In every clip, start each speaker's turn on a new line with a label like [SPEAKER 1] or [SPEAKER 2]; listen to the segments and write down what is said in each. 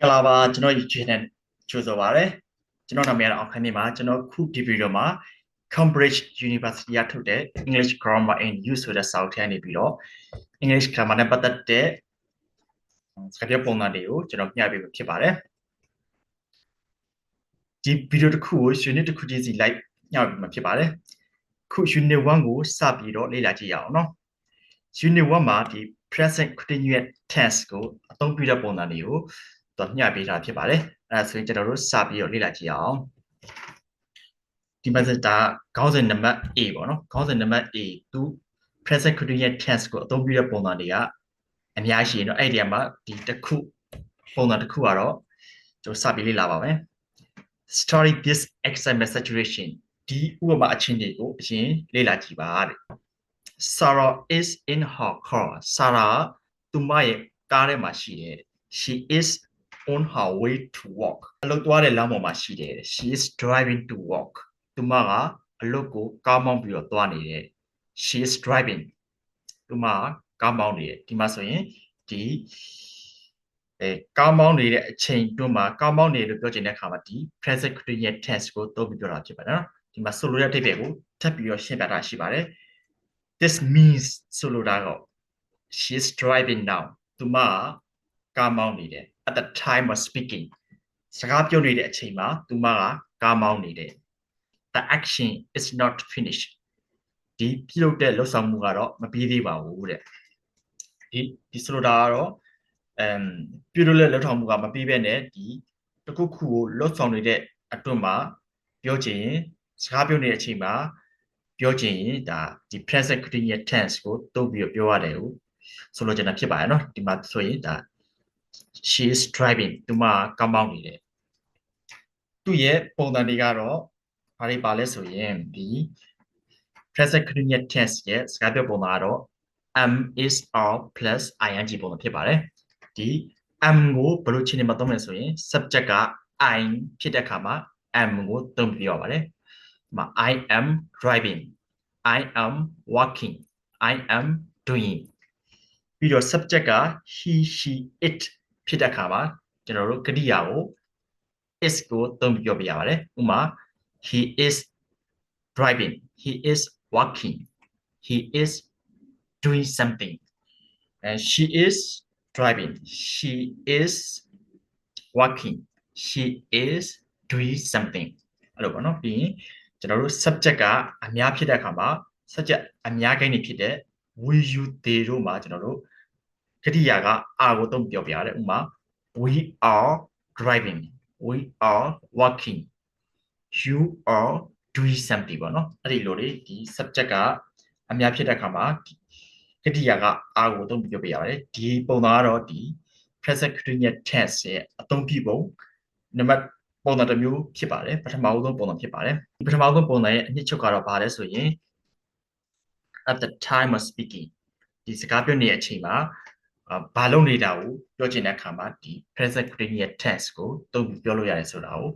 [SPEAKER 1] မင်္ဂလာပါကျွန်တော် YouTube channel ကြိုဆိုပါရစေကျွန်တော်နာမည်ကတော့အောင်ခန်းနေပါကျွန်တော်ခုဒီဗီဒီယိုမှာ Cambridge University ရထုတ်တဲ့ English Grammar in Use ဆိုတဲ့စာအုပ်ထဲနေပြီးတော့ English Grammar နဲ့ပတ်သက်တဲ့စကားပြောပုံစံတွေကိုကျွန်တော်မျှပေးမှာဖြစ်ပါတယ်ဒီဗီဒီယိုတစ်ခုကို unit တစ်ခုတည်းစီလိုက်ညှောက်ပေးမှာဖြစ်ပါတယ်ခု unit 1ကိုစပြီးတော့လေ့လာကြည့်ရအောင်နော် unit 1မှာဒီ present continuous tense ကိုအသုံးပြုတဲ့ပုံစံတွေကို သူမျှပေးထားဖြစ်ပါတယ်။အဲဒါဆိုရင်ကျွန်တော်တို့စပြီးတော့လေ့လာကြည့်အောင်။ဒီမှာစတာခေါင်းစဉ်နံပါတ် A ပေါ့နော်။ခေါင်းစဉ်နံပါတ် A သူ present continuous tense ကိုအသုံးပြုတဲ့ပုံစံတွေကအများကြီးရေနော်။အဲ့ဒီမှာဒီတစ်ခုပုံစံတစ်ခုကတော့ကျွန်တော်စပြီးလေ့လာပါမယ်။ story this excitement saturation ဒီဥပမာအချင်းတွေကိုအရင်လေ့လာကြည့်ပါတဲ့။ Sarah is in her car. Sarah သူမရဲ့ကားထဲမှာရှိတယ် She is on her way to work အလုပ်သွားတဲ့လမ်းပေါ်မှာရှိတယ် she is driving to work သူမကအလုပ်ကိုကားမောင်းပြီးတော့သွားနေတယ် she is driving သူမကကားမောင်းနေတယ်ဒီမှာဆိုရင်ဒီအဲကားမောင်းနေတဲ့အချိန်တွင်းမှာကားမောင်းနေလို့ပြောချင်တဲ့အခါမှာဒီ present continuous tense ကိုသုံးပြီးပြောတာဖြစ်ပါတယ်နော်ဒီမှာဆိုလိုတဲ့အဓိပ္ပာယ်ကိုထပ်ပြီးတော့ရှင်းပြတာရှိပါတယ် this means ဆိုလိုတာက she is driving now သူမကကားမောင်းနေတယ် at the time of speaking စကားပြောနေတဲ့အချိန်မှာသူမကကားမောင်းနေတယ် the action is not finished ဒီပြုလုပ်တဲ့လှုပ်ဆောင်မှုကတော့မပြီးသေးပါဘူးတဲ့ဒီဒီဆိုလိုတာကတော့အမ်ပြုလုပ်တဲ့လှုပ်ဆောင်မှုကမပြီးဘဲနဲ့ဒီတစ်ခုခုကိုလှုပ်ဆောင်နေတဲ့အတွင်းမှာပြောချင်ရင်စကားပြောနေတဲ့အချိန်မှာပြောချင်ရင်ဒါဒီ present continuous tense ကိုတုံ့ပြီးတော့ပြောရတယ်ဟုဆိုလိုချင်တာဖြစ်ပါတယ်เนาะဒီမှာဆိုရင်ဒါ she is driving သူမကမောင်းနေတယ်သူ့ရဲ့ပုံစံတွေကတော့ဘာတွေပါလဲဆိုရင်ဒီ present continuous tense ရဲ့စကားပြောပုံစံကတော့ am is are plus ing ပုံစံဖြစ်ပါတယ်ဒီ am ကိုဘယ်လိုချိန်နေမှာသုံးမလဲဆိုရင် subject က i ဖြစ်တဲ့အခါမှာ am ကိုသုံးပြရပါတယ်ဒီမှာ i am driving i am walking i am doing ပြီးတော့ subject က he she it ဖြစ်တဲ့အခါမှာကျွန်တော်တို့ကတိယာကို is ကိုသုံးပြီးပြောပြရပါတယ်ဥပမာ he is driving he is walking he is doing something and she is driving she is walking she is doing something အဲ့လိုပေါ့နော်ပြီးရင်ကျွန်တော်တို့ subject ကအများဖြစ်တဲ့အခါမှာ subject အများကိန်းတွေဖြစ်တဲ့ we you they တို့မှာကျွန်တော်တို့ ကတိယာက are ကိုသုံးပြောပြရတယ်ဥပမာ we are driving we are walking you are doing something ပေါ့နော်အဲ့ဒီလိုလေဒီ subject ကအများဖြစ်တဲ့အခါမှာကတိယာက are ကိုသုံးပြောပြရတယ်ဒီပုံစံကတော့ဒီ present continuous tense ရဲ့အသုံးပြုပုံနံပါတ်ပုံစံတစ်မျိုးဖြစ်ပါတယ်ပထမဆုံးပုံစံဖြစ်ပါတယ်ဒီပထမဆုံးပုံစံရဲ့အနှစ်ချုပ်ကတော့ဘာလဲဆိုရင် at the time of speaking ဒီစကားပြောနေတဲ့အချိန်မှာ ဘာလုပ်နေတာကိုပြောချင်တဲ့အခါမှာဒီ present continuous tense ကိုသုံးပြီးပြောလို့ရတယ်ဆိုတာကို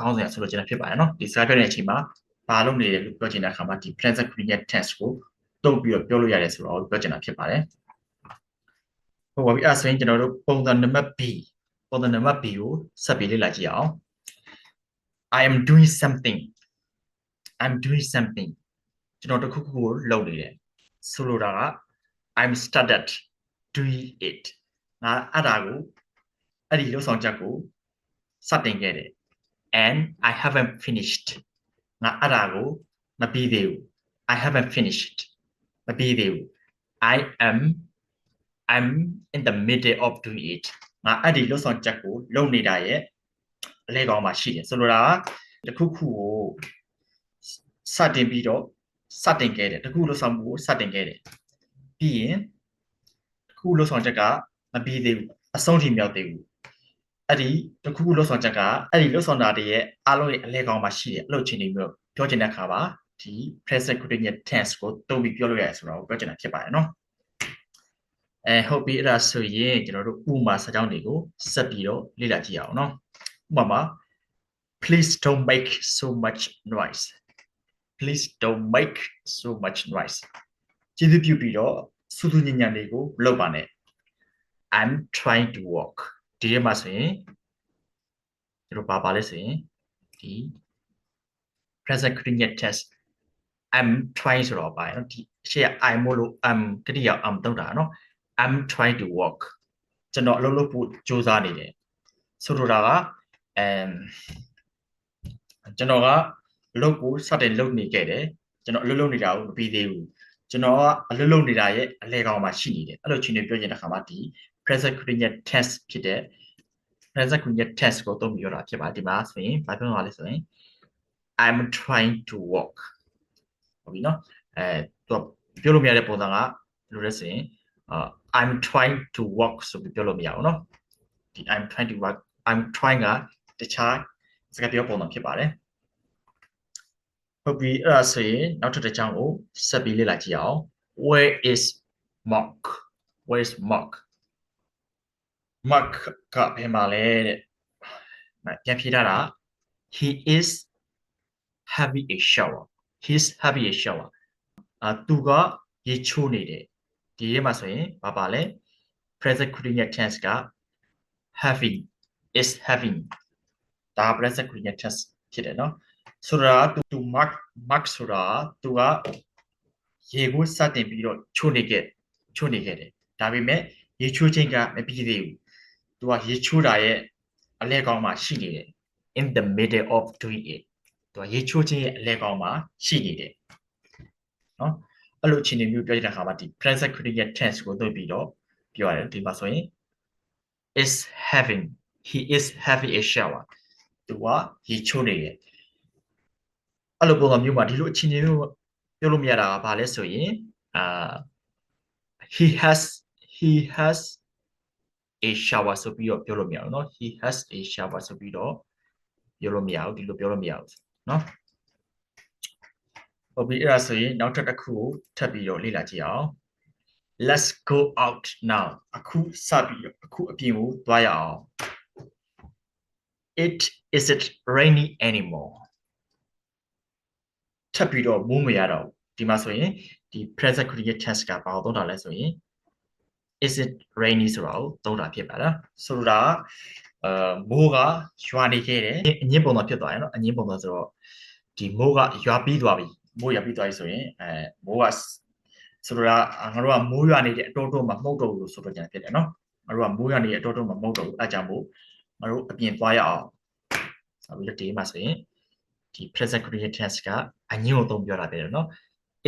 [SPEAKER 1] ခေါင်းစဉ်ဆိုလိုချင်တာဖြစ်ပါတယ်နော်ဒီစကားပြောနေတဲ့အချိန်မှာဘာလုပ်နေတယ်လို့ပြောချင်တဲ့အခါမှာဒီ present continuous tense ကိုသုံးပြီးတော့ပြောလို့ရတယ်ဆိုတာကိုပြောချင်တာဖြစ်ပါတယ်ဟုတ်ပါပြီအဲ့ဆိုရင်ကျွန်တော်တို့ပုံစံနံပါတ် B ပုံစံနံပါတ် B ကိုဆက်ပြီးလေ့လာကြည့်အောင် I am doing something I'm doing something ကျွန်တော်တခုခုကိုလုပ်နေတယ်ဆိုလိုတာက I'm started doing it ငါအဲ့ဒါကိုအဲ့ဒီလုပ်ဆောင်ချက်ကိုစတင်ခဲ့တယ် and I haven't finished ငါအဲ့ဒါကိုမပြီးသေးဘူး I haven't finished မပြီးသေးဘူး I am I'm in the middle of doing it ငါအဲ့ဒီလုပ်ဆောင်ချက်ကိုလုပ်နေတာရဲ့အလဲကောင်မှာရှိတယ်ဆိုလိုတာကတခုခုကိုစတင်ပြီးတော့စတင်ခဲ့တယ်တခုလုပ်ဆောင်မှုကိုစတင်ခဲ့တယ်ပြီးရင်တ ခုလုပ်ဆောင်ချက်ကမပြီးသေးဘူးအဆုံးထိမရောက်သေးဘူးအဲ့ဒီတခုခုလုပ်ဆောင်ချက်ကအဲ့ဒီလုပ်ဆောင်တာတွေရဲ့အားလုံးရဲ့အလဲကောင်မှာရှိတယ်အဲ့လိုချင်းနေပြီးတော့ပြောချင်တဲ့အခါမှာဒီ present continuous tense ကိုတုံးပြီးပြောလို့ရတယ်ဆိုတော့ပြောချင်တာဖြစ်ပါတယ်နော်အဲဟုတ်ပြီအဲ့ဒါဆိုရင်ကျွန်တော်တို့ဥပမာစာကြောင်းတွေကိုဆက်ပြီးတော့လေ့လာကြည့်အောင်နော်ဥပမာ please don't make so much noise please don't make so much noise ကျေးဇူးပြုပြီးတော့ စူးစူးညံ့ညံ့လေးကိုမလုပ်ပါနဲ့ I'm trying to walk ဒီထဲမှာဆိုရင် ကျွန်တော်ပါပါလဲဆိုရင်ဒီ present continuous tense I'm trying ဆိုတော့ပါเนาะဒီရှေ့က I မို့လို့ I'm တတိယ I'm တုံးတာเนาะ I'm trying to work ကျွန်တော်အလုပ်လုပ်ဖို့ကြိုးစားနေတယ်ဆိုလိုတာက um ကျွန်တော်ကအလုပ်ကိုစတင်လုပ်နေခဲ့တယ်ကျွန်တော်အလုပ်လုပ်နေတာကိုမပြီးသေးဘူး ကျွန်တော်ကအလုပ်လုပ်နေတာရဲ့အလဲကောင်မှာရှိနေတယ်အဲ့လိုချင်းတွေပြောချင်တဲ့ခါမှာဒီ present continuous tense ဖြစ်တဲ့ present continuous tense ကိုသုံးပြီးရတာဖြစ်ပါတယ်ဒီမှာဆိုရင်ဘာပြောရလဲဆိုရင် I'm trying to walk ဟုတ်ပြီနော်အဲသူပြောလို့မရတဲ့ပုံစံကဘယ်လိုလဲဆိုရင် I'm trying to walk ဆိုပြီးပြောလို့မရဘူးနော်ဒီ I'm trying to walk I'm trying ကတခြားစကားပြောပုံစံဖြစ်ပါတယ် ဟုတ်ပြီအဲ့ဒါဆိုရင်နောက်တစ်တစ်ချောင်းကိုဆက်ပြီးလေ့လာကြည့်အောင် where is mark where is mark mark ကဘယ်မှာလဲတဲ့ပြန်ဖြေထားတာ he is having a shower he's having a shower အာသူကရေချိုးနေတယ်ဒီရဲမှာဆိုရင်ဘာပါလဲ present continuous tense က having is having ဒါ present continuous tense ဖြစ်တယ်နော် ဆိုတော့သူသူ mark mark ဆိုတာသူကရေကိုစတင်ပြီးတော့ချိုးနေခဲ့ချိုးနေခဲ့တယ်ဒါပေမဲ့ရေချိုးခြင်းကမပြီးသေးဘူးသူကရေချိုးတာရဲ့အလဲကောင်းမှရှိနေတယ် in the middle of doing it သူကရေချိုးခြင်းရဲ့အလဲကောင်းမှရှိနေတယ်နော်အဲ့လိုအခြေအနေမျိုးပြောရတဲ့အခါမှာဒီ present continuous tense ကိုသုံးပြီးတော့ပြောရတယ်ဒီမှာဆိုရင် is having he is having a shower သူကရေချိုးနေတယ် အဲ့လိုပုံစံမျိုးမှာဒီလိုအခြေအနေမျိုးပြောလို့မရတာကဘာလဲဆိုရင်အာ he has he has a shower ဆိုပြီးတော့ပြောလို့မရဘူးเนาะ he has a shower ဆိုပြီးတော့ပြောလို့မရဘူးဒီလိုပြောလို့မရဘူးเนาะဟုတ်ပြီအဲ့ဒါဆိုရင်နောက်ထပ်တစ်ခုကိုထပ်ပြီးတော့လေ့လာကြည့်အောင် let's go out now အခုစပြီးတော့အခုအပြင်ကိုသွားရအောင် it isn't rainy anymore ထပ်ပြီးတော့မိုးမရတော့ဒီမှာဆိုရင်ဒီ present continuous tense ကဘာကိုသုံးတာလဲဆိုရင် is it rainy ဆိုတာကိုသုံးတာဖြစ်ပါလားဆိုလိုတာအာမိုးကရွာနေခဲ့တယ်အငင်းပုံတော့ဖြစ်သွားတယ်နော်အငင်းပုံတော့ဆိုတော့ဒီမိုးကရွာပြီးသွားပြီမိုးရွာပြီးသွားပြီဆိုရင်အဲမိုးကဆိုလိုတာငါတို့ကမိုးရွာနေတဲ့အတောတုံးမှာမှုတ်တော့လို့ဆိုတော့ကြံဖြစ်တယ်နော်ငါတို့ကမိုးရွာနေတဲ့အတောတုံးမှာမှုတ်တော့ဘူးအဲကြောင့်မို့ငါတို့အပြင်သွားရအောင်ဆိုပြီးတော့ဒီမှာဆိုရင် ဒီ present continuous tense ကအငင်းကိုသုံးပြောတာဖြစ်တယ်နော်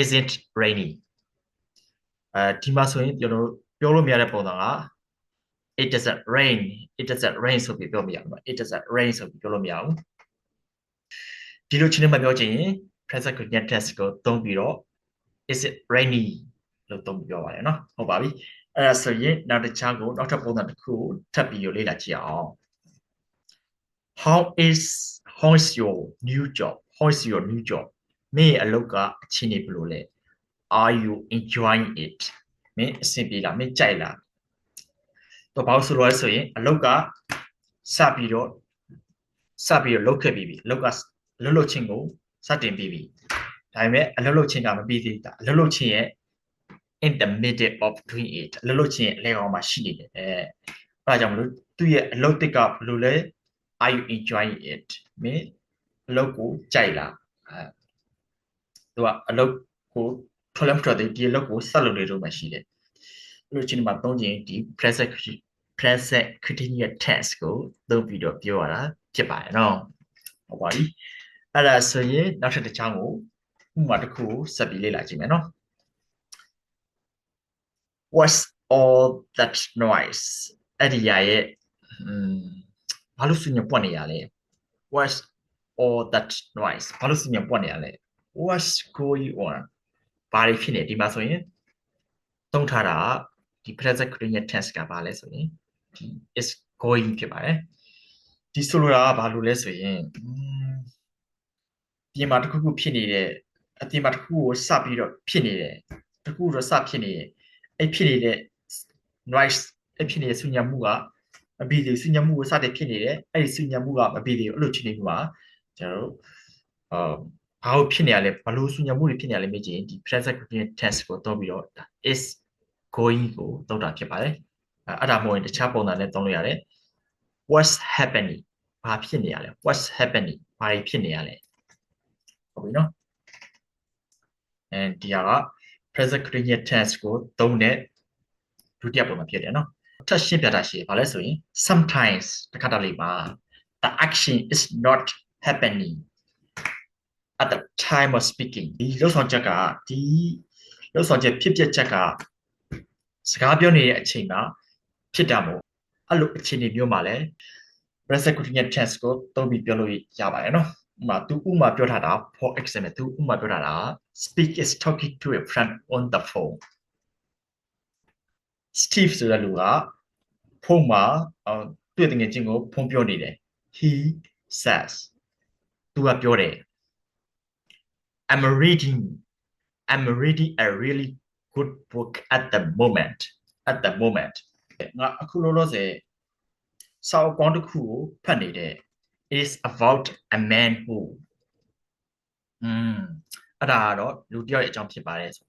[SPEAKER 1] isn't rainy အဲဒီမှာဆိုရင်ကျွန်တော်တို့ပြောလို့မရတဲ့ပုံစံက it doesn't rain it doesn't rain ဆိုပြီးပြောမရဘူး it doesn't rain ဆိုပြီးပြောလို့မရဘူးဒီလိုချင်းနဲ့မပြောချင်ရင် present continuous tense ကိုသုံးပြီးတော့ is it rainy လို့သုံးပြီးပြောပါတယ်နော်ဟုတ်ပါပြီအဲ့ဒါဆိုရင်နောက်တစ်ခြားကိုနောက်ထပ်ပုံစံတစ်ခုကိုထပ်ပြီးလေ့လာကြည့်အောင် how is how is your new job how is your new job မင်းအလုပ်ကအချင်းနေဘယ်လိုလဲ are you enjoying it မင်းအဆင်ပြေလားမင်းကြိုက်လားတော့ဘာလို့ဆိုတော့ဆိုရင်အလုပ်ကစပြီးတော့စပြီးတော့လုပ်ခဲ့ပြီးပြီအလုပ်ကလှုပ်လှုပ်ချင်းကိုစတင်ပြီးပြီဒါပေမဲ့အလုပ်လုပ်ချင်းကမပြီးသေးတာအလုပ်လုပ်ချင်းရဲ့ in the middle of doing it အလုပ်လုပ်ချင်းရဲ့အလဲကောင်မှာရှိနေတယ်အဲအဲဒါကြောင့်မလို့သူ့ရဲ့အလုပ်တစ်ကဘယ်လိုလဲ are you enjoying it မင်းအလုပ်ကိုကြိုက်လားအဲသူကအလုပ်ကိုထွက်လည်းမထွက်သေးဒီအလုပ်ကိုဆက်လုပ်နေတော့မှရှိတယ်အဲ့လိုချင်းမှာသုံးခြင်းဒီ present present continuous tense ကိုသုံးပြီးတော့ပြောရတာဖြစ်ပါတယ်နော်ဟုတ်ပါပြီအဲ့ဒါဆိုရင်နောက်ထပ်တစ်ချောင်းကိုဥပမာတစ်ခုကိုဆက်ပြီးလေ့လာကြည့်မယ်နော် what's all that noise အဲ့ဒီရရဲ့อืม ဘာလို့ဆွညပွက်နေရလဲ what's all that noise ဘာလို့ဆွညပွက်နေရလဲ what's going on ဘာတွေဖြစ်နေဒီမှာဆိုရင်သုံးထားတာဒီ present continuous tense ကဘာလဲဆိုရင်ဒီ is going ဖြစ်ပါတယ်ဒီဆိုလိုတာကဘာလို့လဲဆိုရင်ပြင်မှာတစ်ခုခုဖြစ်နေတဲ့အပြင်မှာတစ်ခုကိုစပြီးတော့ဖြစ်နေတယ်တစ်ခုတော့စဖြစ်နေတယ်အဲ့ဖြစ်နေတဲ့ noise အဲ့ဖြစ်နေတဲ့ဆူညံမှုက မပြီးသေးဆူညံမှုကိုစတဲ့ဖြစ်နေတယ်အဲ့ဒီဆူညံမှုကမပြီးသေးဘူးအဲ့လိုချင်းနေမှာကျွန်တော်တို့အာဘာလို့ဖြစ်နေရလဲဘလို့ဆူညံမှုတွေဖြစ်နေရလဲမေးကြည့်ရင်ဒီ present continuous tense ကိုသုံးပြီးတော့ is going ကိုသုံးတာဖြစ်ပါတယ်အဲ့ဒါမဟုတ်ရင်တခြားပုံစံနဲ့သုံးလို့ရတယ် what's happening ဘာဖြစ်နေရလဲ what's happening ဘာတွေဖြစ်နေရလဲဟုတ်ပြီနော်အဲဒီဟာက present continuous tense ကိုသုံးတဲ့ဒုတိယပုံမှာဖြစ်တယ်နော် ထပ်ရှင်းပြတာရှိဘာလဲဆိုရင် sometimes တစ်ခါတလေမှာ the action is not happening at the time of speaking ဒီလှုပ်ဆောင်ချက်ကဒီလှုပ်ဆောင်ချက်ဖြစ်ပျက်ချက်ကစကားပြောနေတဲ့အချိန်မှာဖြစ်တာမို့အဲ့လိုအခြေအနေမျိုးမှာလဲ present continuous tense ကိုသုံးပြီးပြောလို့ရပါတယ်နော်ဥပမာသူဥပမာပြောထားတာ for example သူဥပမာပြောထားတာ speak is talking to a friend on the phone Steve ဆိုတဲ့လူကဖုန်းမှာအော်တွေ့တဲ့ငယ်ချင်းကိုဖုန်းပြောနေတယ် he says သူကပြောတယ် I'm reading I'm reading a really good book at the moment at the moment ငါအခုလောလောဆယ်စာအုပ်ကောင်းတစ်ခုကိုဖတ်နေတယ် is about a man who อืมအဲ့ဒါကတော့လူတစ်ယောက်ရဲ့အကြောင်းဖြစ်ပါတယ်ဆို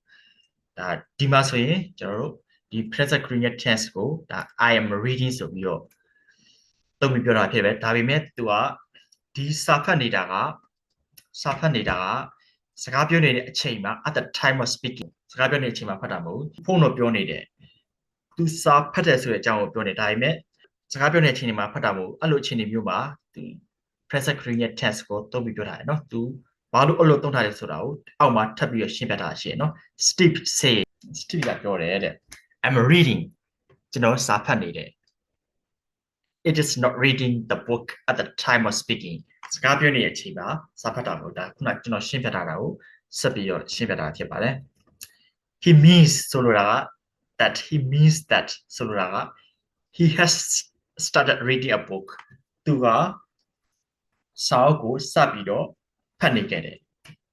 [SPEAKER 1] ဒါဒီမှာဆိုရင်ကျွန်တော်တို့ ဒီ present continuous tense ကိုဒါ I am reading ဆိုပြီးတော့သုံးပြီးပြောတာဖြစ်ပဲဒါပေမဲ့သူကဒီစာဖတ်နေတာကစာဖတ်နေတာကစကားပြောနေတဲ့အချိန်မှာ at the time of speaking စကားပြောနေတဲ့အချိန်မှာဖတ်တာမဟုတ်ဖုန်းတော့ပြောနေတယ်သူစာဖတ်တယ်ဆိုတဲ့အကြောင်းကိုပြောနေဒါပေမဲ့စကားပြောနေတဲ့အချိန်မှာဖတ်တာမဟုတ်အဲ့လိုအချိန်တွေမျိုးမှာဒီ present continuous tense ကိုသုံးပြီးပြောတာရယ်နော်သူဘာလို့အဲ့လိုသုံးထားလဲဆိုတာကိုအောက်မှာထပ်ပြီးရှင်းပြထားရှင်းနော် Steve say Steve ကပြောတယ်တဲ့ I'm reading ကျွန်တော်စာဖတ်နေတယ် It is not reading the book at the time of speaking စကားပြောနေတဲ့အချိန်မှာစာဖတ်တာမဟုတ်ဒါခုနကကျွန်တော်ရှင်းပြထားတာကိုဆက်ပြီးတော့ရှင်းပြတာဖြစ်ပါတယ် He means ဆိုလိုတာက that he means that ဆိုလိုတာက he has started reading a book သူကစာအုပ်ကိုစပြီးတော့ဖတ်နေခဲ့တယ်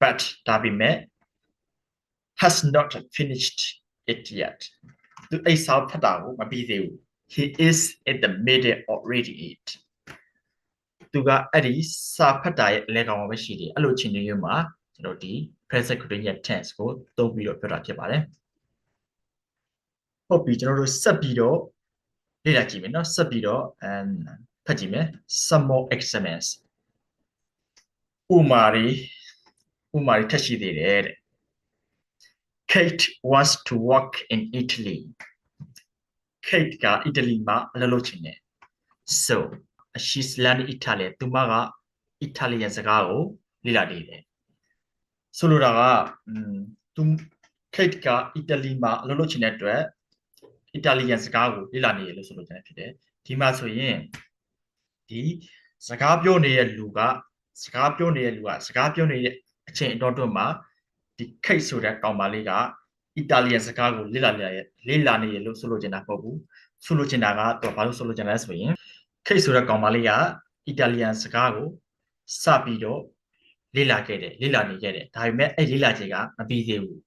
[SPEAKER 1] but ဒါပေမဲ့ has not finished it yet သူအဲ့စာအုပ်ဖတ်တာကိုမပြီးသေးဘူး he is in the middle of reading it သူကအဲ့ဒီစာဖတ်တာရဲ့အလဲကောင်မှာပဲရှိတယ်အဲ့လိုချင်းနေရမှာကျွန်တော်ဒီ present continuous tense ကိုသုံးပြီးတော့ပြောတာဖြစ်ပါတယ်ဟုတ်ပြီကျွန်တော်တို့ဆက်ပြီးတော့လေ့လာကြည့်မယ်เนาะဆက်ပြီးတော့အမ်ဖတ်ကြည့်မယ် some more examples ဥမာရီဥမာရီထက်ရှိသေးတယ်တဲ့ Kate wants to work in Italy Kate ကအီတလီမှာအလုပ်လုပ်ချင်တယ် so she's learning Italian သူမကအီတလီယန်စကားကိုလေ့လာနေတယ်ဆိုလိုတာကอืมသူ Kate ကအီတလီမှာအလုပ်လုပ်ချင်တဲ့အတွက်အီတလီယန်စကားကိုလေ့လာနေရလို့ဆိုလိုချင်တယ်ဖြစ်တယ်ဒီမှာဆိုရင်ဒီစကားပြောနေတဲ့လူကစကားပြောနေတဲ့လူကစကားပြောနေတဲ့အချိန်အတော်တွင်းမှာ ဒီခိတ်ဆိုတဲ့ကောင်မလေးကအီတာလီယန်စကားကိုလေ့လာနေရလေ့လာနေရလို့ဆိုလိုချင်တာမဟုတ်ဘူးဆိုလိုချင်တာကတော့ဘာလို့ဆိုလိုချင်လဲဆိုရင်ခိတ်ဆိုတဲ့ကောင်မလေးကအီတာလီယန်စကားကိုစပြီးတော့လေ့လာခဲ့တယ်လေ့လာနေခဲ့တယ်ဒါပေမဲ့အဲ့လေ့လာချက်ကမပြီးသေးဘူး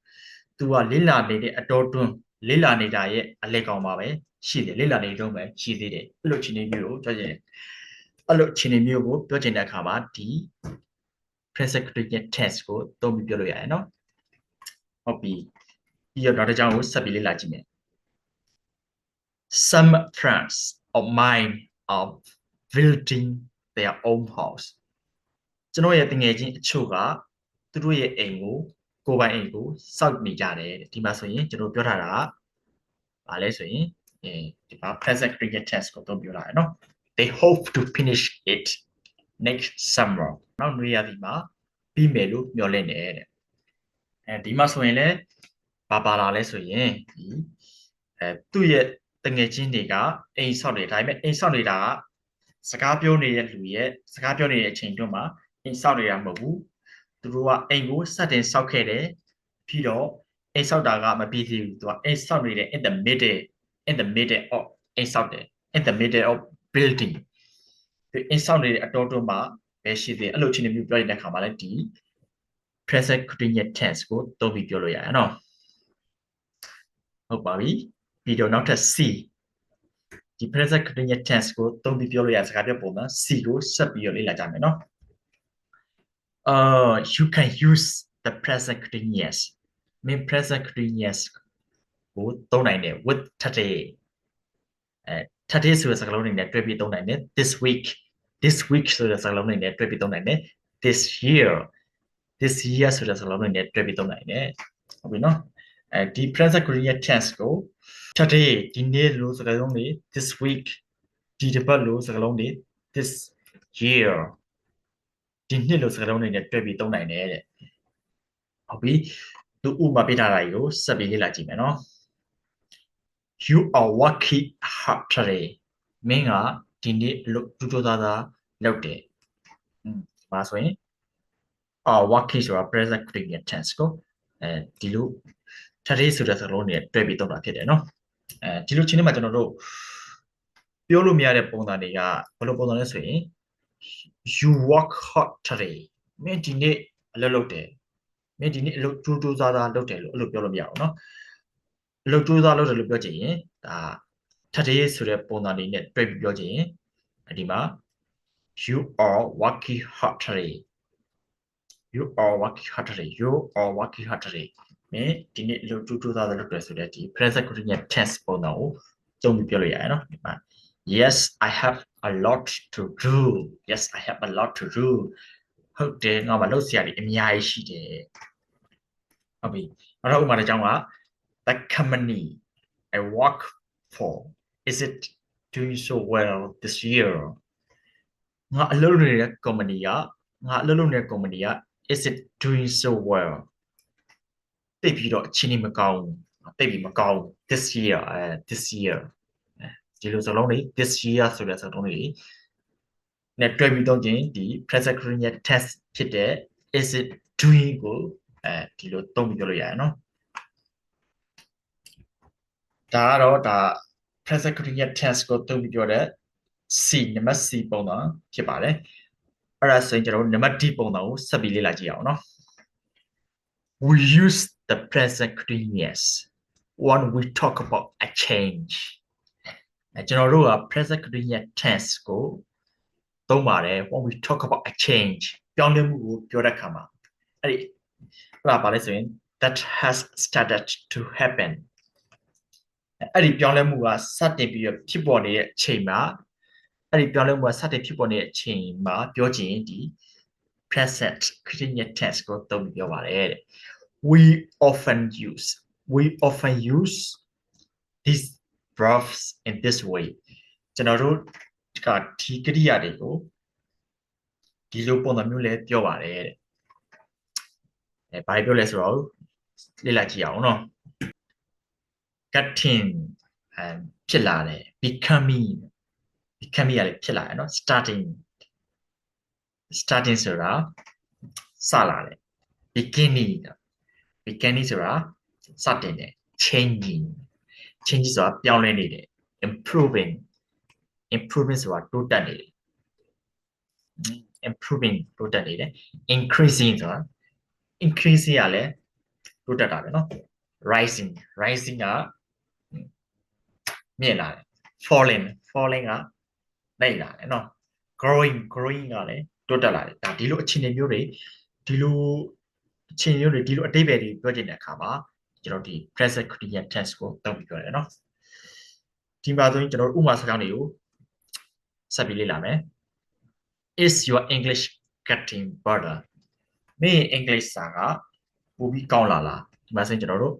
[SPEAKER 1] သူကလေ့လာနေတဲ့အတော်တွင်းလေ့လာနေတာရဲ့အလဲကောင်ပါပဲရှိတယ်လေ့လာနေတော့ပဲရှိသေးတယ်အဲ့လိုချင်းနေမျိုးကိုပြောချင်တယ်အဲ့လိုချင်းနေမျိုးကိုပြောချင်တဲ့အခါမှာဒီ present continuous tense ကိုသုံးပြီးပြောလို့ရတယ်နော် ဟုတ်ပြီပြီးတော့နောက်တစ်ကြောင်းကိုဆက်ပြီးလေ့လာကြည့်မယ် some friends of mine are building their own house ကျွန်တော်ရဲ့တငယ်ချင်းအချို့ကသူတို့ရဲ့အိမ်ကိုကိုယ်ပိုင်အိမ်ကိုစောက်နေကြတယ်တဲ့ဒီမှာဆိုရင်ကျွန်တော်ပြောထားတာကဘာလဲဆိုရင်အဲဒီမှာ present continuous tense ကိုသုံးပြောလာတယ်နော် they hope to finish it next summer နောက်နွေရာသီမှာပြီးမယ်လို့မျှော်လင့်တယ်တဲ့ အဲဒီမှာဆိုရင်လည်းဘာပါလာလဲဆိုရင်ဒီအဲသူ့ရဲ့တငယ်ချင်းတွေကအိမ်ဆောက်နေဒါပေမဲ့အိမ်ဆောက်နေတာကစကားပြောနေတဲ့လူရဲ့စကားပြောနေတဲ့အချိန်တွင်းမှာအိမ်ဆောက်နေတာမဟုတ်ဘူးသူတို့ကအိမ်ကိုစတင်ဆောက်ခဲ့တယ်ပြီးတော့အိမ်ဆောက်တာကမပြီးသေးဘူးသူကအိမ်ဆောက်နေတဲ့ in the middle in the middle of အိမ်ဆောက်တယ် in the middle of building ဒီအိမ်ဆောက်နေတဲ့အတော်တွင်းမှာပဲရှိသေးအဲ့လိုချင်းမျိုးပြောရတဲ့အခါမှာလည်းဒီ present continuous tense ကိုသုံးပြီးပြောလို့ရတယ်နော်ဟုတ်ပါပြီပြီးတော့နောက်ထပ် C ဒီ present continuous tense ကိုသုံးပြီးပြောလို့ရစကားပြောပုံမှာ C ကိုဆက်ပြီးတော့လေ့လာကြမယ်နော် uh you can use the present continuous mean present continuous ကိုသုံးနိုင်တယ် with today အဲ today ဆိုတဲ့စကားလုံးတွေနဲ့တွဲပြီးသုံးနိုင်တယ် this week this week ဆိုတဲ့စကားလုံးတွေနဲ့တွဲပြီးသုံးနိုင်တယ် this year this year ဆိုတဲ့စကားလုံးတွေနဲ့တွဲပြီးသုံးနိုင်တယ်ဟုတ်ပြီနော်အဲဒီ present continuous tense ကို today ဒီနေ့လို့စကားလုံးတွေ this week ဒီတစ်ပတ်လို့စကားလုံးတွေ this year ဒီနှစ်လို့စကားလုံးတွေနဲ့တွဲပြီးသုံးနိုင်တယ်တဲ့ဟုတ်ပြီသူဥပမာပေးထားတာကြီးကိုဆက်ပြီးလေ့လာကြည့်မယ်နော် you are working hard today မင်းကဒီနေ့အလုပ်တူတူသားသားလုပ်တယ်อืมဒါဆိုရင် အာ working ဆိုတာ present critical tense ကိုအဲဒီလို today ဆိုတဲ့စကားလုံးတွေတွဲပြီးတော့တာဖြစ်တယ်နော်အဲဒီလိုချင်းနေမှာကျွန်တော်တို့ပြောလို့မရတဲ့ပုံစံတွေကဘယ်လိုပုံစံလဲဆိုရင် you work hard today မင်းဒီနေ့အလုပ်လုပ်တယ်မင်းဒီနေ့အလုပ်ကြိုးကြိုးစားစားလုပ်တယ်လို့အဲ့လိုပြောလို့မရဘူးနော်အလုပ်ကြိုးစားလုပ်တယ်လို့ပြောချင်ရင်ဒါ today ဆိုတဲ့ပုံစံလေးနဲ့တွဲပြီးပြောချင်ရင်ဒီမှာ you are working hard today you all work hard တွေ you all work hard တွေမင်းဒီနေ့လို့တူတူသားလုပ်တယ်ဆိုတဲ့ဒီ present continuous tense ပုံစံကိုကြုံပြီးပြောလို့ရတယ်နော်ဒီမှာ yes i have a lot to do yes i have a lot to do ဟုတ်တယ်ငါမလုပ်စရာတွေအများကြီးရှိတယ်ဟုတ်ပြီနောက်တော့ဥပမာတစ်ကြောင်းက the company i work for is it doing so well this year ငါအလုပ်လုပ်နေတဲ့ company ကငါအလုပ်လုပ်နေတဲ့ company က is it doing so well တိတ်ပြီးတော့အချင်းကြီးမကောင်းဘူးတိတ်ပြီးမကောင်းဘူး this year အဲ this year ဒီလိုစလုံးတွေ this year ဆိုတဲ့စလုံးတွေနဲ့တွဲပြီးတော့ခြင်းဒီ present continuous tense ဖြစ်တဲ့ is it doing ကိုအဲဒီလိုသုံးပြီးပြောလို့ရတယ်နော်ဒါကတော့ဒါ present continuous tense ကိုသုံးပြီးပြောတဲ့ C နံပါတ် C ပုံစံဖြစ်ပါတယ် အဲ့ဒါဆိုရင်ကျွန်တော်တို့နံပါတ် D ပုံစံကိုဆက်ပြီးလေ့လာကြည့်အောင်နော် we use the present continuous when we talk about a change အဲကျွန်တော်တို့က present continuous tense ကိုသုံးပါတယ် when we talk about a change ပြောင်းလဲမှုကိုပြောတဲ့အခါမှာအဲ့ဒီအဲ့ဒါပါလဲဆိုရင် that has started to happen အဲ့ဒီပြောင်းလဲမှုကစတင်ပြီးတော့ဖြစ်ပေါ်နေတဲ့အချိန်မှာ အဲ့ဒီပြောင်းလဲမှုကစတင်ဖြစ်ပေါ်နေတဲ့အချိန်မှာပြောချင်ဒီ present continuous tense ကိုသုံးပြီးပြောပါတယ်တဲ့ we often use we often use these verbs in this way ကျွန်တော်တို့ကဒီကရိယာတွေကိုဒီလိုပုံစံမျိုးလဲပြောပါတယ်တဲ့အဲဘာပြောလဲဆိုတော့လေ့လာကြည့်အောင်နော် getting အဲဖြစ်လာတယ် becoming becoming ရလည်းဖြစ်လာတယ်နော် starting starting ဆိုတာစလာတယ် beginning beginning ဆိုတာစတင်တယ် changing change ဆိုတာပြောင်းလဲနေတယ် improving improving ဆိုတာတိုးတက်နေတယ် improving တိုးတက်နေတယ် increasing ဆိုတာ increase ရလဲတိုးတက်တာပဲเนาะ rising rising ကမြင့်လာတယ် falling falling က နိုင်လာတယ်နော် growing growing ကလည်းတိုးတက်လာတယ်ဒါဒီလိုအခြေအနေမျိုးတွေဒီလိုအခြေအနေမျိုးတွေဒီလိုအတိတ်ပဲတွေပြောချင်တဲ့အခါမှာကျွန်တော်ဒီ present critical test ကိုတောက်ပြီးပြောတယ်နော်ဒီမှာဆိုရင်ကျွန်တော်ဥပမာစကားတွေကိုဆက်ပြီးလေ့လာမယ် is your english getting better မင်း english စာကပိုပြီးကောင်းလာလားဒီမှာဆိုရင်ကျွန်တော်တို့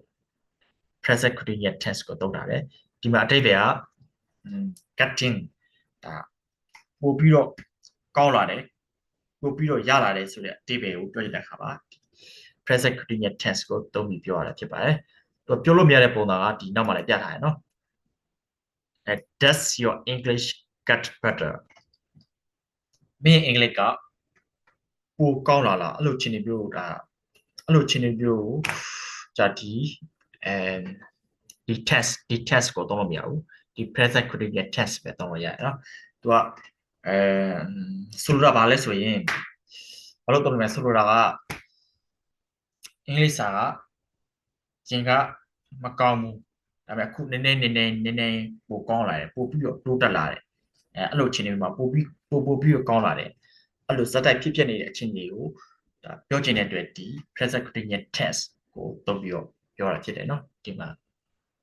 [SPEAKER 1] present critical test ကိုတောက်တာလေဒီမှာအတိတ်ပဲက getting ဒါပိုပြီးတော့ကောင်းလာတယ်ပိုပြီးတော့ရလာတယ်ဆိုတဲ့အတိတ်ပဲကိုပြောရတဲ့အခါပါ present continuous tense ကိုသုံးပြီးပြောရတာဖြစ်ပါတယ်။သူပြောလို့မရတဲ့ပုံစံကဒီနောက်မှာလည်းပြထားရနော်။အဲ does your english get better မင်းအင်္ဂလိပ်ကပိုကောင်းလာလားအဲ့လိုချင်းနေပြောတာအဲ့လိုချင်းနေပြောဂျာဒီအဲဒီ test ဒီ test ကိုသုံးလို့မရဘူး ဒီ present continuous tense ပဲသုံးလို့ရတယ်နော်။သူကအဲဆိုလိုတာဘာလဲဆိုရင်ဘာလို့သုံးလို့မလဲဆိုလိုတာကအင်္ဂလိပ်စာကကျင်ကမကောင်းဘူးဒါပေမဲ့အခုနည်းနည်းနည်းနည်းနည်းနည်းပိုကောင်းလာတယ်ပိုပြီးတော့တိုးတက်လာတယ်အဲအဲ့လိုအခြေအနေမှာပိုပြီးပိုပိုပြီးတော့ကောင်းလာတယ်အဲ့လိုဇက်တိုက်ဖြစ်ဖြစ်နေတဲ့အခြေအနေကိုဒါပြောချင်တဲ့အတွက်ဒီ present continuous tense ကိုသုံးပြီးတော့ပြောတာဖြစ်တယ်နော်ဒီမှာ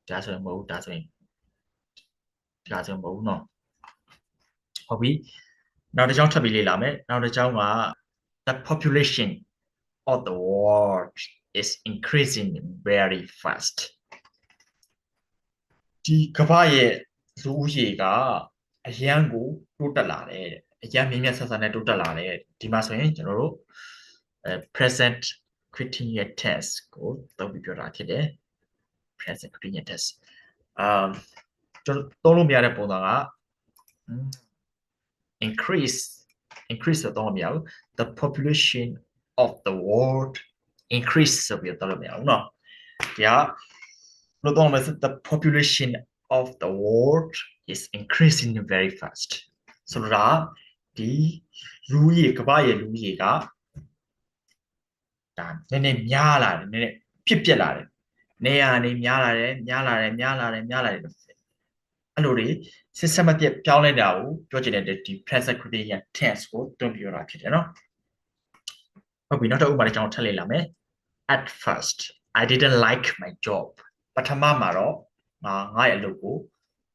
[SPEAKER 1] ဒါဆိုရင်မဟုတ်ဘူးဒါဆိုရင် ဒါဆိုရင်မဟုတ်ဘူးနော်ဟုတ်ပြီနောက်တစ်ကြောင်းထပ်ပြီးလေ့လာမယ်နောက်တစ်ကြောင်းက the population of the world is increasing very fast ဒီကမ္ဘာရဲ့လူဦးရေကအရန်ကိုတိုးတက်လာတယ်တဲ့အရန်မြင့်မြတ်ဆဆနဲ့တိုးတက်လာတယ်ဒီမှာဆိုရင်ကျွန်တော်တို့အဲ present continuous tense ကိုသုံးပြီးပြောတာဖြစ်တယ် present continuous tense အမ် ကျွန်တော်သုံးလို့မရတဲ့ပုံစံက increase increase ဆိုတော့မရဘူး the population of the world increase ဆိုပြီးတော့လို့မရဘူးเนาะဒီကဘယ်လိုသုံးမလဲ the population of the world is increasing very fast ဆိုတော့ဒီလူကြီးကမ္ဘာရဲ့လူကြီးကဒါနည်းနည်းများလာတယ်နည်းနည်းဖြစ်ပြက်လာတယ်နေရာနေများလာတယ်များလာတယ်များလာတယ်များလာတယ် အဲ့လိုတွေ systematic ပြောင်းလဲတာကိုပြောချင်တဲ့ဒီ present continuous tense ကိုတွန်းပြောတာဖြစ်တယ်နော်ဟုတ်ပြီနောက်တစ်ဥပမာတစ်ကြောင်းထပ်လေ့လာမယ် at first i didn't like my job ပထမမှာတော့ငါငါရဲ့အလုပ်ကို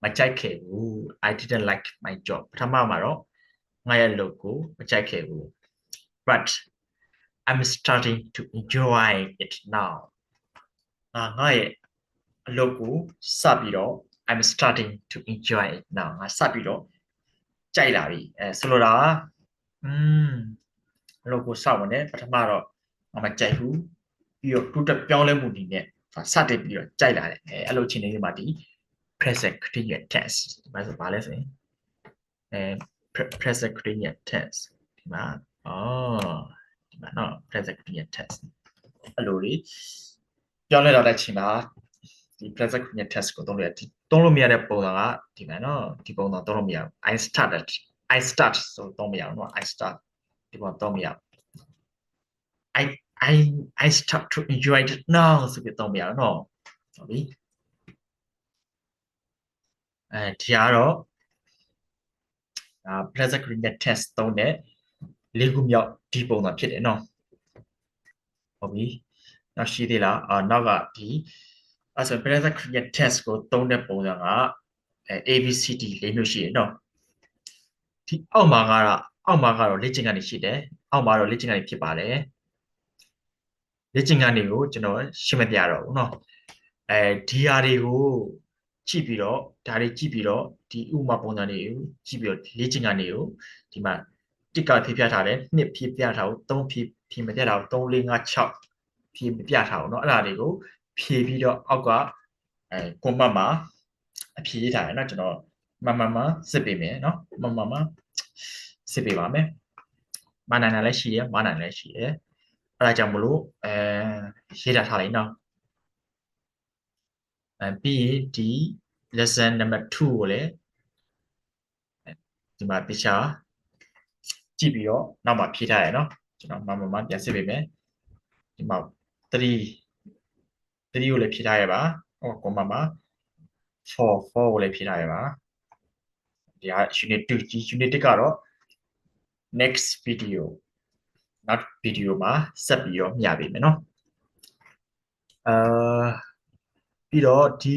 [SPEAKER 1] မကြိုက်ခဲ့ဘူး i didn't like my job ပထမမှာတော့ငါရဲ့အလုပ်ကိုမကြိုက်ခဲ့ဘူး but i'm starting to enjoy it now ငါငါရဲ့အလုပ်ကိုစပြီးတော့ I'm starting to enjoy it now ငါစပြီးတော့ကြိုက်လာပြီအဲဆိုလိုတာကอืมအလုပ်ကိုစဝင်တယ်ပထမတော့ငါမကြိုက်ဘူးပြီးတော့တိုးတက်ပြောင်းလဲမှုဒီနဲ့စတင်ပြီးတော့ကြိုက်လာတယ်အဲအဲ့လိုအခြေအနေတွေမှာဒီ present continuous tense ဒီမှာဆိုဘာလဲဆိုရင်အဲ present continuous tense ဒီမှာအော်ဒီမှာနော် present continuous tense အဲ့လိုတွေပြောင်းလဲတော့တဲ့အချိန်မှာ ဒီ present continuous tense ကိုသုံးလို့ရဒီသုံးလို့မရတဲ့ပုံစံကဒီမှာနော်ဒီပုံစံသုံးလို့မရဘူး I started I start ဆိုသုံးမရဘူးနော် I start ဒီပုံသုံးမရဘူး I I I start to enjoy it now ဆိုပြီးသုံးမရဘူးနော်ဟုတ်ပြီအဲဒီကတော့ဒါ present continuous tense သုံးတဲ့လေးခုမြောက်ဒီပုံစံဖြစ်တယ်နော်ဟုတ်ပြီနောက်ရှိသေးလားအာနောက်ကဒီ အဲဆို present continuous tense ကိုသုံးတဲ့ပုံစံကအဲ ABCD လေးမျိုးရှိတယ်နော်ဒီအောက်မှာကတော့အောက်မှာကတော့လေ့ကျင့်ခန်းတွေရှိတယ်အောက်မှာတော့လေ့ကျင့်ခန်းတွေဖြစ်ပါတယ်လေ့ကျင့်ခန်းတွေကိုကျွန်တော်ရှင်းမပြတော့ဘူးเนาะအဲဒီဟာတွေကိုကြည့်ပြီးတော့ဒါတွေကြည့်ပြီးတော့ဒီဥပမာပုံစံတွေကိုကြည့်ပြီးတော့လေ့ကျင့်ခန်းတွေကိုဒီမှာတစ်ကဖြည့်ပြထားတယ်နှစ်ဖြည့်ပြထားဘူးသုံးဖြည့်ဖြည့်မပြထားဘူး3 4 5 6ဖြည့်မပြထားဘူးเนาะအဲ့ဒါတွေကို ဖြေပြီးတော့အောက်ကအဲကိုမတ်မှာအဖြေရေးထားတယ်နော်ကျွန်တော်မမမစစ်ပေးမယ်နော်မမမစစ်ပေးပါမယ်မနိုင်တာလည်းရှိတယ်မနိုင်လည်းရှိတယ်အဲဒါကြောင့်မလို့အဲရေးတာထားလိုက်နော်အဲပြီးရင်ဒီ lesson number 2ကိုလည်းဒီမှာတခြားကြည့်ပြီးတော့နောက်မှဖြေထားရနော်ကျွန်တော်မမမပြန်စစ်ပေးမယ်ဒီမှာ3 3ကိုလည်းဖြည့်ထားရပါဟောကွန်မမှာ4 4ကိုလည်းဖြည့်ထားရပါဒီဟာ unit 2ကြီး unit 1ကတော့ next video not video မှာဆက်ပြီးတော့မျှပေးမယ်เนาะအာပြီးတော့ဒီ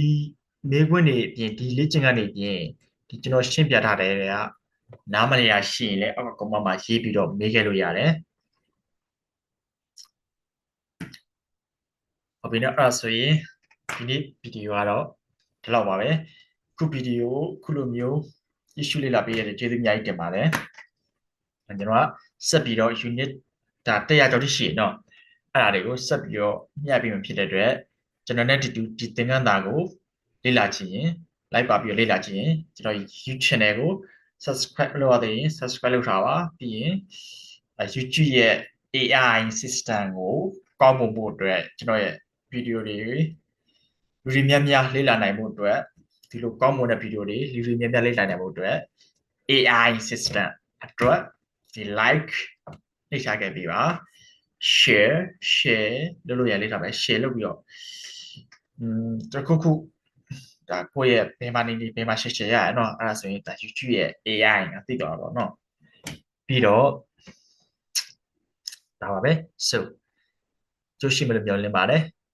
[SPEAKER 1] မေးခွန်းတွေအပြင်ဒီလေ့ကျင့်ခန်းတွေအပြင်ဒီကျွန်တော်ရှင်းပြထားတဲ့ကနားမလည်ရရှိရင်လည်းအောက်ကကွန်မမှာရေးပြီးတော့မေးခဲ့လို့ရတယ် ဟုတ်ပြီနော်အဲ့ဒါဆိုရင်ဒီနေ့ဗီဒီယိုကတော့ဒီလောက်ပါပဲခုဗီဒီယိုခုလိုမျိုး issue လေးလာပေးရတဲ့ကျေးဇူးအများကြီးတင်ပါတယ်ကျွန်တော်ကဆက်ပြီးတော့ unit ဒါ100ကျော်တိရှိရเนาะအဲ့ဒါတွေကိုဆက်ပြီးတော့မျှပြီးမှဖြစ်တဲ့အတွက်ကျွန်တော်နဲ့ဒီဒီသင်ခန်းစာကိုလေ့လာချင်ရင် like ပါပြီးတော့လေ့လာချင်ရင်ကျွန်တော် YouTube channel ကို subscribe လုပ်ရသေးရင် subscribe လုပ်ထားပါပြီးရင် YouTube ရဲ့ AI system ကိုကောင်းဖို့ဖို့အတွက်ကျွန်တော်ရဲ့ video တွေလူတွေများများလေ့လာနိုင်ဖို့အတွက်ဒီလိုကောင်းမွန်တဲ့ဗီဒီယိုတွေလူတွေများများလေ့လာနိုင်ဖို့အတွက် AI system အတွက်ဒီ like နှိပ်ချခဲ့ပေးပါ share share လုပ်လို့ရလေးထားပဲ share လုပ်ပြီးတော့อืมတခုခုဒါကိုယ့်ရဲ့ဘယ်မှာနေနေဘယ်မှာ share share ရရနော်အဲ့ဒါဆိုရင်ဒါ YouTube ရဲ့ AI ကသိတော့တော့နော်ပြီးတော့ဒါပါပဲ so ကြိုးရှိမလို့မျှော်လင့်ပါတယ်